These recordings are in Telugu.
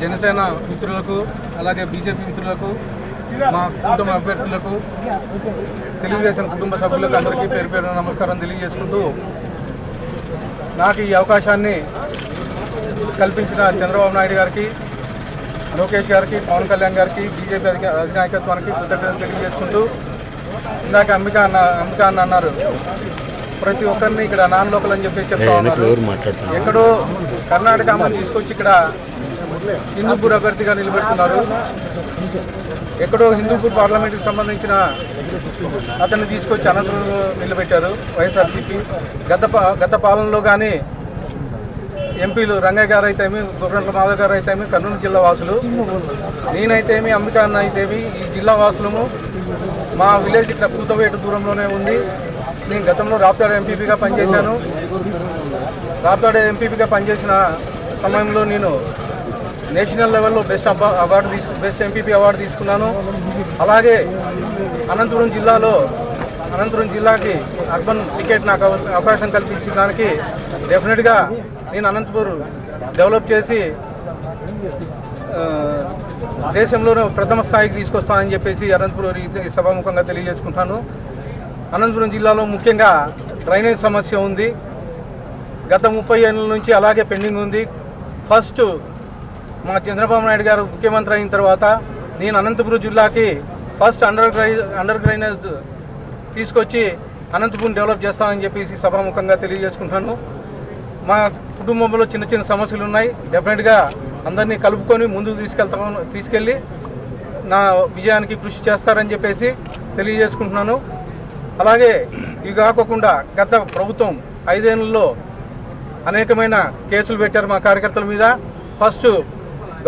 జనసేన మిత్రులకు అలాగే బీజేపీ మిత్రులకు మా కుటుంబ అభ్యర్థులకు తెలుగుదేశం కుటుంబ సభ్యులకు అందరికీ పేరు పేరు నమస్కారం తెలియజేసుకుంటూ నాకు ఈ అవకాశాన్ని కల్పించిన చంద్రబాబు నాయుడు గారికి లోకేష్ గారికి పవన్ కళ్యాణ్ గారికి బీజేపీ అధినాయకత్వానికి కృతజ్ఞతలు తెలియజేసుకుంటూ ఇందాక అంబికా అన్న అంబికా అన్న అన్నారు. ప్రతి ఒక్కరిని ఇక్కడ నాన్ లోకల్ అని చెప్పి చెప్తా ఉన్నారు. ఎక్కడో కర్ణాటక అమ్మని తీసుకొచ్చి ఇక్కడ హిందూపూర్ అభ్యర్థిగా నిలబెడుతున్నారు. ఎక్కడో హిందూపూర్ పార్లమెంట్కి సంబంధించిన అతన్ని తీసుకొచ్చి అనంతపురం నిలబెట్టారు వైఎస్ఆర్సీపీ. గత గత పాలనలో కానీ ఎంపీలు రంగయ్య గారు అయితేమి గుర్రంట్ల మాధవ్ గారు అయితేమి కర్నూలు జిల్లా వాసులు నేనైతేమి అంబికా అన్న అయితేమి ఈ జిల్లా వాసులము మా విలేజ్ ఇక్కడ పూతవేటు దూరంలోనే ఉంది నేను గతంలో రాప్తాడు ఎంపీపీగా పనిచేశాను. రాప్తాడు ఎంపీపీగా పనిచేసిన సమయంలో నేను నేషనల్ లెవెల్లో బెస్ట్ అబ్బా అవార్డు తీసు బెస్ట్ ఎంపీపీ అవార్డు తీసుకున్నాను. అలాగే అనంతపురం జిల్లాలో అనంతపురం జిల్లాకి అర్బన్ టికెట్ నాకు అవకాశం కల్పించిన దానికి డెఫినెట్గా నేను అనంతపూర్ డెవలప్ చేసి దేశంలోనే ప్రథమ స్థాయికి తీసుకొస్తానని చెప్పేసి అనంతపురం సభాముఖంగా తెలియజేసుకుంటాను. అనంతపురం జిల్లాలో ముఖ్యంగా డ్రైనేజ్ సమస్య ఉంది. గత ముప్పై ఏళ్ళ నుంచి అలాగే పెండింగ్ ఉంది. ఫస్ట్ మా చంద్రబాబు నాయుడు గారు ముఖ్యమంత్రి అయిన తర్వాత నేను అనంతపురం జిల్లాకి ఫస్ట్ అండర్ గ్రై అండర్ డ్రైనేజ్ తీసుకొచ్చి అనంతపురం డెవలప్ చేస్తామని చెప్పేసి సభాముఖంగా తెలియజేసుకుంటాను మా కుటుంబంలో చిన్న చిన్న సమస్యలు ఉన్నాయి. డెఫినెట్గా అందరినీ కలుపుకొని ముందుకు తీసుకెళ్తాము తీసుకెళ్ళి నా విజయానికి కృషి చేస్తారని చెప్పేసి తెలియజేసుకుంటున్నాను. అలాగే ఇవి కాకుండా గత ప్రభుత్వం ఐదేళ్ళలో అనేకమైన కేసులు పెట్టారు మా కార్యకర్తల మీద. ఫస్ట్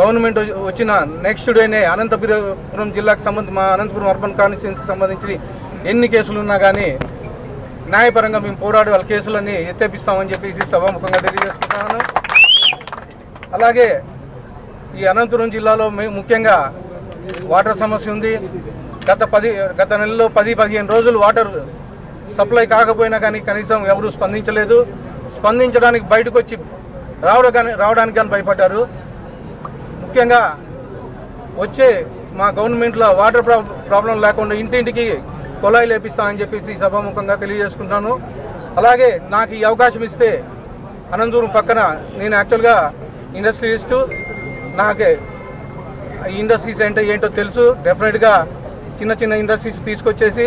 గవర్నమెంట్ వచ్చిన నెక్స్ట్ డేనే అనంతపురం జిల్లాకు సంబంధించి మా అనంతపురం అర్బన్ కాన్స్టిట్యూన్స్కి సంబంధించి ఎన్ని కేసులు ఉన్నా కానీ న్యాయపరంగా మేము పోరాడి వాళ్ళ కేసులన్నీ ఎత్తేపిస్తామని చెప్పేసి సభాముఖంగా తెలియజేసుకుంటున్నాను. అలాగే ఈ అనంతపురం జిల్లాలో మే- ముఖ్యంగా వాటర్ సమస్య ఉంది. గత పది గత నెలలో పది పదిహేను రోజులు వాటర్ సప్లై కాకపోయినా కానీ కనీసం ఎవరు స్పందించలేదు. స్పందించడానికి బయటకు వచ్చి రావడం కానీ రావడానికి కానీ భయపడ్డారు. ముఖ్యంగా వచ్చే మా గవర్నమెంట్లో వాటర్ ప్రాబ్లం లేకుండా ఇంటింటికి కుళాయి లేపిస్తామని చెప్పేసి సభాముఖంగా తెలియజేసుకుంటున్నాను. అలాగే నాకు ఈ అవకాశం ఇస్తే అనంతపురం పక్కన నేను యాక్చువల్గా ఇండస్ట్రియలిస్టు. నాకు ఈ ఇండస్ట్రీస్ అంటే ఏంటో తెలుసు. డెఫినెట్గా చిన్న చిన్న ఇండస్ట్రీస్ తీసుకొచ్చేసి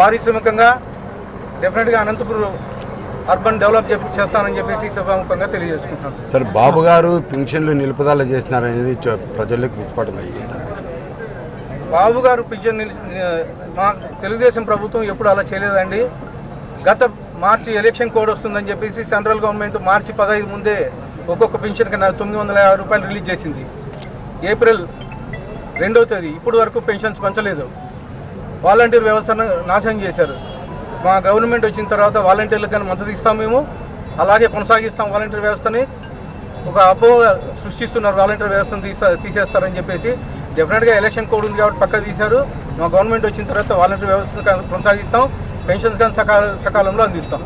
పారిశ్రామికంగా డెఫినెట్గా అనంతపురం అర్బన్ డెవలప్ చేస్తానని చెప్పేసి సభాముఖంగా తెలియజేసుకుంటున్నాను. సార్ బాబు గారు పెన్షన్లు నిలుపుదల చేస్తున్నారనేది ప్రజలకు అయింది బాబు గారు పింఛన్ మా తెలుగుదేశం ప్రభుత్వం ఎప్పుడు అలా చేయలేదండి. గత మార్చి ఎలక్షన్ కోడ్ వస్తుందని చెప్పేసి సెంట్రల్ గవర్నమెంట్ మార్చి పదహైదు ముందే ఒక్కొక్క పెన్షన్కి తొమ్మిది వందల యాభై రూపాయలు రిలీజ్ చేసింది. ఏప్రిల్ రెండవ తేదీ. ఇప్పుడు వరకు పెన్షన్స్ పంచలేదు. వాలంటీర్ వ్యవస్థను నాశనం చేశారు. మా గవర్నమెంట్ వచ్చిన తర్వాత వాలంటీర్లకు కానీ మద్దతు ఇస్తాం మేము. అలాగే కొనసాగిస్తాం వాలంటీర్ వ్యవస్థని. ఒక అపోహ సృష్టిస్తున్నారు వాలంటీర్ వ్యవస్థను తీస్తా తీసేస్తారని చెప్పేసి. డెఫినెట్గా ఎలక్షన్ కోడ్ ఉంది కాబట్టి పక్క తీశారు. మా గవర్నమెంట్ వచ్చిన తర్వాత వాలంటీర్ వ్యవస్థను కొనసాగిస్తాం. పెన్షన్స్ కానీ సకాల సకాలంలో అందిస్తాం.